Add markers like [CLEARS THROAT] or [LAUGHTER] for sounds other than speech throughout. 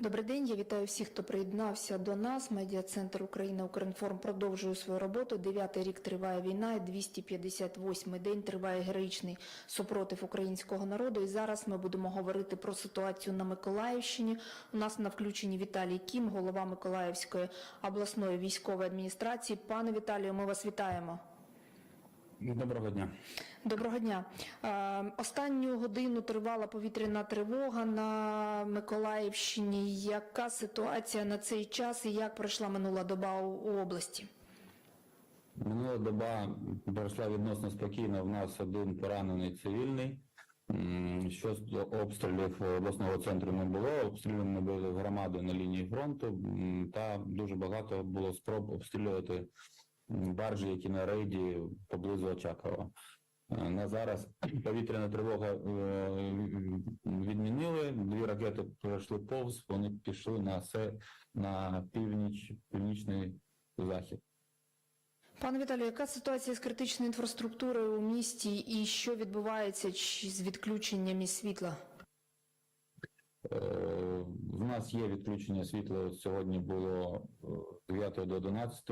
Добрий день. Я вітаю всіх, хто приєднався до нас. Медіа центр Україна Укрінформ продовжує свою роботу. Дев'ятий рік триває війна, і 258-й день триває героїчний супротив українського народу. І зараз ми будемо говорити про ситуацію на Миколаївщині. У нас на включенні Віталій Кім, голова Миколаївської обласної військової адміністрації. Пане Віталію, ми вас вітаємо. Доброго дня. Доброго дня. Е, Останню годину тривала повітряна тривога на Миколаївщині. Яка ситуація на цей час і як пройшла минула доба у, області? Минула доба пройшла відносно спокійно. В нас один поранений цивільний. Що з обстрілів обласного центру не було, обстріляні були громади на лінії фронту, та дуже багато було спроб обстрілювати баржі, які на рейді поблизу Очакова. Е, На зараз [CLEARS THROAT] повітряна тривога е, відмінили. Дві ракети пройшли повз, вони пішли на се на північ, північний захід. Пане Віталію, яка ситуація з критичною інфраструктурою у місті і що відбувається з відключеннями світла? Е, В нас є відключення світла. Сьогодні було е, 9 до 11,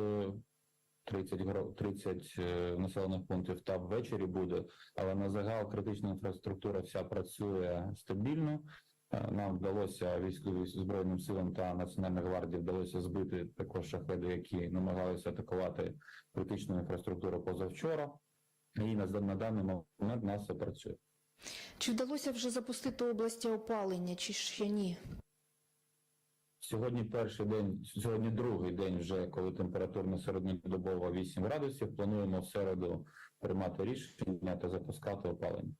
30, гро- 30 е, населених пунктів та ввечері буде, але на загал критична інфраструктура вся працює стабільно. Е, Нам вдалося військовим збройним силам та Національній гвардії вдалося збити також шахеди, які намагалися атакувати критичну інфраструктуру позавчора. І на, на даний момент нас все працює. Чи вдалося вже запустити області опалення, чи ще ні? Сьогодні перший день, сьогодні другий день вже, коли температурна середньодобова 8 градусів. Плануємо в середу приймати рішення та запускати опалення.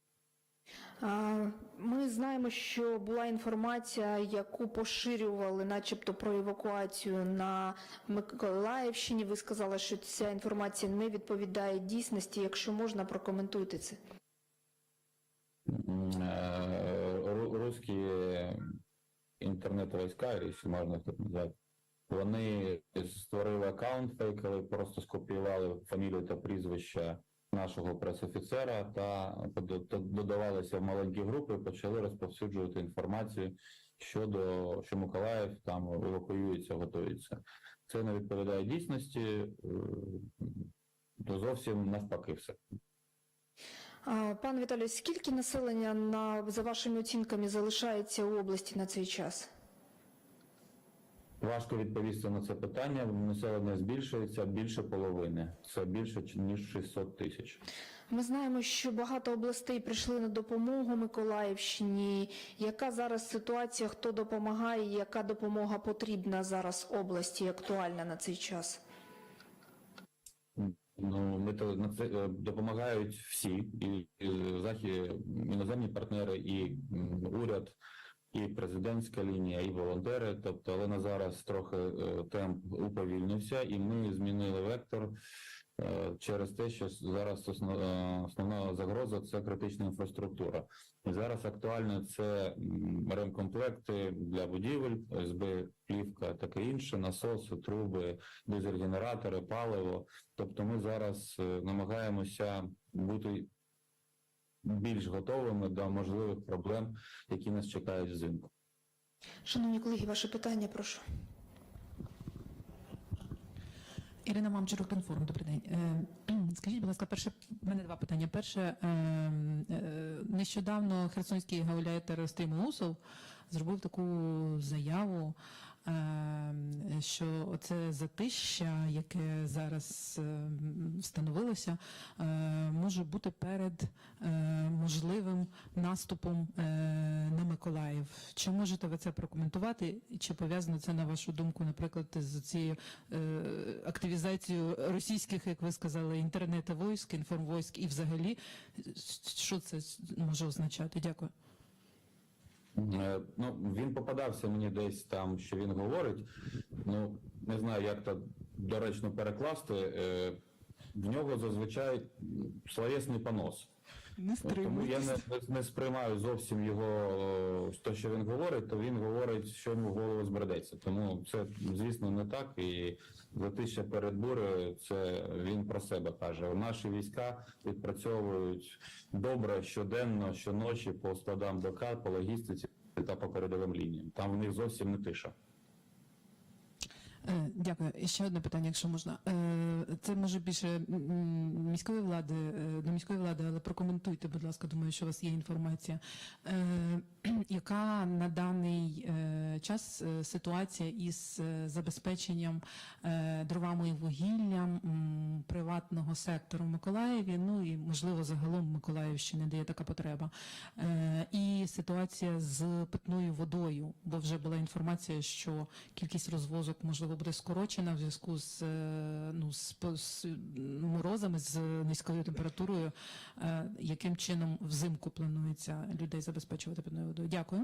Ми знаємо, що була інформація, яку поширювали, начебто, про евакуацію на Миколаївщині. Ви сказали, що ця інформація не відповідає дійсності. Якщо можна, прокоментуйте це. Е, ру- Русські інтернет-війська, якщо можна так назвати, вони створили аккаунт фейковий, просто скопіювали фамілію та прізвище нашого пресофіцера та додавалися в маленькі групи, почали розповсюджувати інформацію щодо що Миколаїв там евакуюється, готується. Це не відповідає дійсності, е, то зовсім навпаки все. А, Пане Віталію, скільки населення на за вашими оцінками залишається у області на цей час? Важко відповісти на це питання. Населення збільшується більше половини. Це більше ніж 600 тисяч. Ми знаємо, що багато областей прийшли на допомогу Миколаївщині. Яка зараз ситуація? Хто допомагає? Яка допомога потрібна зараз області, актуальна на цей час? Ну ми то на це е, допомагають всі і, і захід, іноземні партнери, і уряд, і президентська лінія, і волонтери. Тобто, але на зараз трохи е, темп уповільнився, і ми змінили вектор. Е, Через те, що зараз е, основна загроза це критична інфраструктура. І зараз актуально це ремкомплекти для будівель, СБ, плівка, таке інше, насоси, труби, дизель-генератори, паливо. Тобто ми зараз е, намагаємося бути більш готовими до можливих проблем, які нас чекають взимку. Шановні колеги, ваше питання, прошу. Ірина Мамчур, Конформ, добрий день. Е, Скажіть, будь ласка, перше в мене два питання. Перше, е, е, нещодавно херсонський гауляйтер Стрім Усов зробив таку заяву, що це затища, яке зараз е, встановилося, е, може бути перед е, можливим наступом е, на Миколаїв. Чи можете ви це прокоментувати? Чи пов'язано це на вашу думку, наприклад, з цією активізацією російських, як ви сказали, інтернет-войськ, інформвойськ і взагалі що це може означати? Дякую. Е, Ну, він попадався мені десь там, що він говорить. Ну, не знаю, як то доречно перекласти. Е, В нього зазвичай словесний понос. Не Тому я не, не- сприймаю зовсім його о, те, що він говорить, то він говорить, що йому в голову збредеться. Тому це, звісно, не так. І затища перед бурею, це він про себе каже. Наші війська відпрацьовують добре щоденно, щоночі по складам БК, по логістиці та по передовим лініям. Там в них зовсім не тиша. Е, Дякую. І ще одне питання, якщо можна. Е, Це може більше міської влади, е, до міської влади, але прокоментуйте, будь ласка, думаю, що у вас є інформація. Е, Яка на даний е, час е, ситуація із е, забезпеченням дровами і вугіллям приватного сектору в Миколаєві? Ну і можливо загалом Миколаївщини, де є така потреба. І ситуація з питною водою, бо вже була інформація, що кількість розвозок можливо буде скорочена в зв'язку з ну з, з морозами, з низькою температурою. Яким чином взимку планується людей забезпечувати питною водою? Дякую.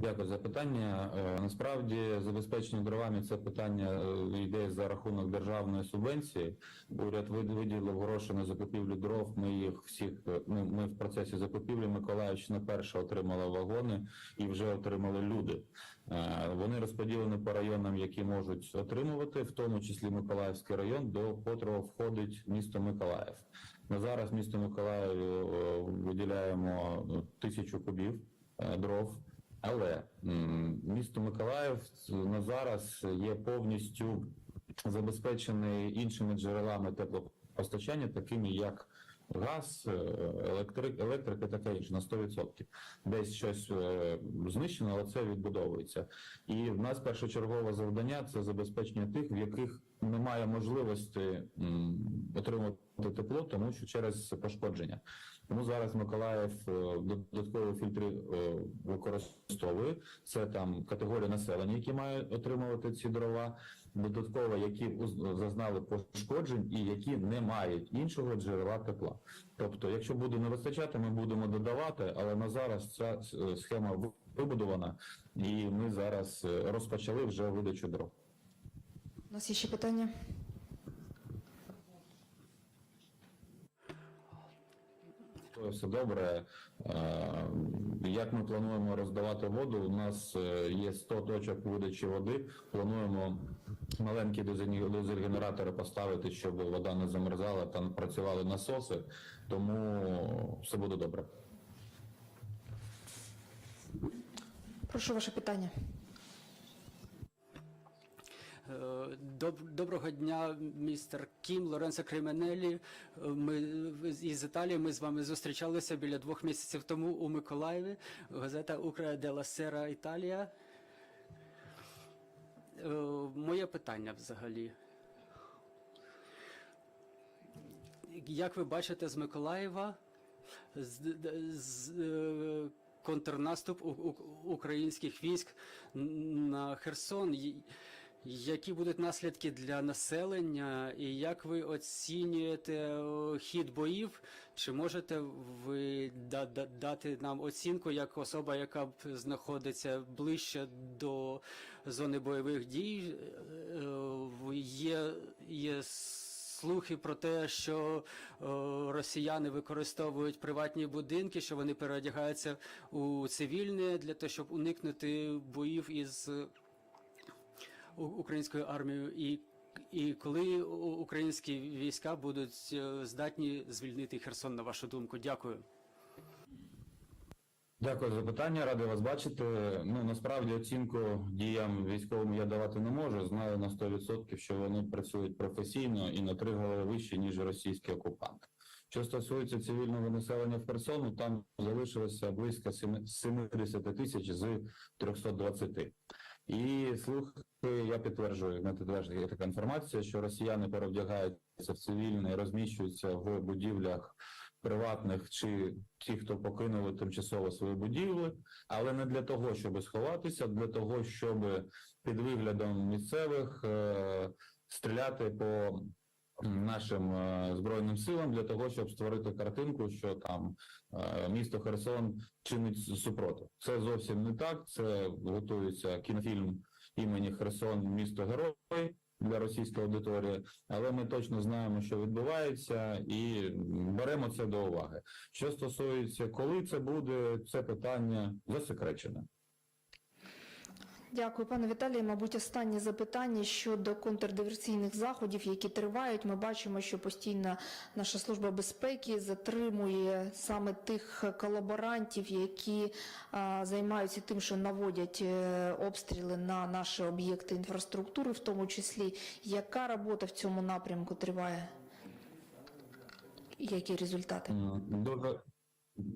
Дякую за питання. Е, Насправді забезпечення дровами це питання е, йде за рахунок державної субвенції. Уряд вид- виділив гроші на закупівлю дров. Ми їх всіх е, ми в процесі закупівлі. Миколаївщина перша отримала вагони і вже отримали люди. Вони розподілені по районам, які можуть отримувати, в тому числі Миколаївський район, до котрого входить місто Миколаїв. На зараз місто Миколаїв е, виділяємо ну, тисячу кубів е, дров. Але місто Миколаїв на зараз є повністю забезпечений іншими джерелами теплопостачання, такими як газ, е, електрик, електрика, таке інше на 100%. Десь щось знищено, але це відбудовується. І в нас першочергове завдання це забезпечення тих, в яких немає можливості м, отримати тепло, тому що через пошкодження. Тому зараз Миколаїв е, додаткові фільтри е, використовує. Це там категорія населення, які мають отримувати ці дрова, додатково, які зазнали пошкоджень і які не мають іншого джерела тепла. Тобто, якщо буде не вистачати, ми будемо додавати, але на зараз ця е, схема вибудована, і ми зараз розпочали вже видачу дров. У нас є ще питання? Все добре. Е, Як ми плануємо роздавати воду? У нас е, є 100 точок видачі води. Плануємо маленькі дизель- дизель-генератори поставити, щоб вода не замерзала, там працювали насоси, тому все буде добре. Прошу ваше питання. Е, доб- Доброго дня, містер Кім, Лоренцо Кременелі. Е, Ми із Італії. Ми з вами зустрічалися біля двох місяців тому у Миколаєві. Газета Укра Дела Сера Італія. Е, Моє питання взагалі. Як ви бачите з Миколаєва, з, з, контрнаступ українських військ на Херсон. Які будуть наслідки для населення, і як ви оцінюєте хід боїв? Чи можете ви да- да- дати нам оцінку як особа, яка знаходиться ближче до зони бойових дій? Е, Є, є слухи про те, що росіяни використовують приватні будинки, що вони переодягаються у цивільне для того, щоб уникнути боїв із українською армією, і, і коли українські війська будуть е, здатні звільнити Херсон, на вашу думку? Дякую. Дякую за питання, радий вас бачити. Ну насправді оцінку діям військовим я давати не можу. Знаю на 100%, що вони працюють професійно і на три голови вище, ніж російський окупант. Що стосується цивільного населення в Херсону, там залишилося близько семи- 70 тисяч з 320. І слухи я підтверджую, не підтверджую така інформація, що росіяни перевдягаються в цивільне, розміщуються в будівлях приватних чи ті, хто покинули тимчасово свої будівлі, але не для того, щоб сховатися, а для того, щоб під виглядом місцевих е, стріляти по нашим е, збройним силам для того, щоб створити картинку, що там е, місто Херсон чинить супротив. Це зовсім не так. Це готується кінофільм імені Херсон, місто Герой для російської аудиторії, але ми точно знаємо, що відбувається, і беремо це до уваги. Що стосується, коли це буде, це питання засекречене. Дякую, пане Віталію. Мабуть, останнє запитання щодо контрдиверсійних заходів, які тривають. Ми бачимо, що постійно наша служба безпеки затримує саме тих колаборантів, які а, займаються тим, що наводять е, обстріли на наші об'єкти інфраструктури, в тому числі. Яка робота в цьому напрямку триває? Які результати? Дуже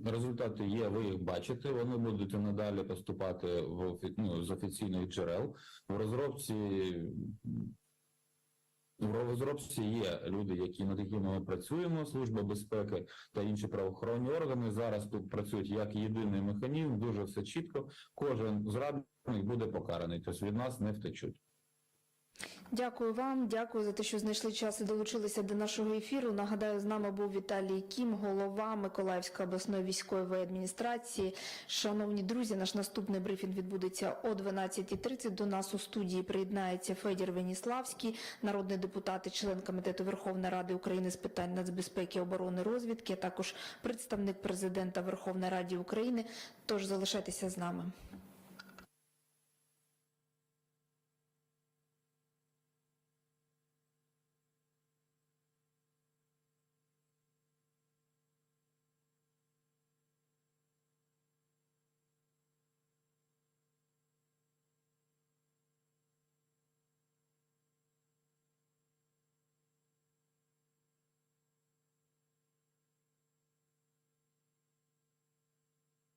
результати є, ви їх бачите. Вони будуть надалі поступати в ну, з офіційних джерел. В розробці в розробці є люди, які над якими ми працюємо, служба безпеки та інші правоохоронні органи. Зараз тут працюють як єдиний механізм, дуже все чітко. Кожен зрадник буде покараний, тобто від нас не втечуть. Дякую вам, дякую за те, що знайшли час і долучилися до нашого ефіру. Нагадаю, з нами був Віталій Кім, голова Миколаївської обласної військової адміністрації. Шановні друзі, наш наступний брифінг відбудеться о 12.30. До нас у студії приєднається Федір Веніславський, народний депутат і член комітету Верховної Ради України з питань нацбезпеки, оборони, розвідки, а також представник президента Верховної Ради України. Тож залишайтеся з нами.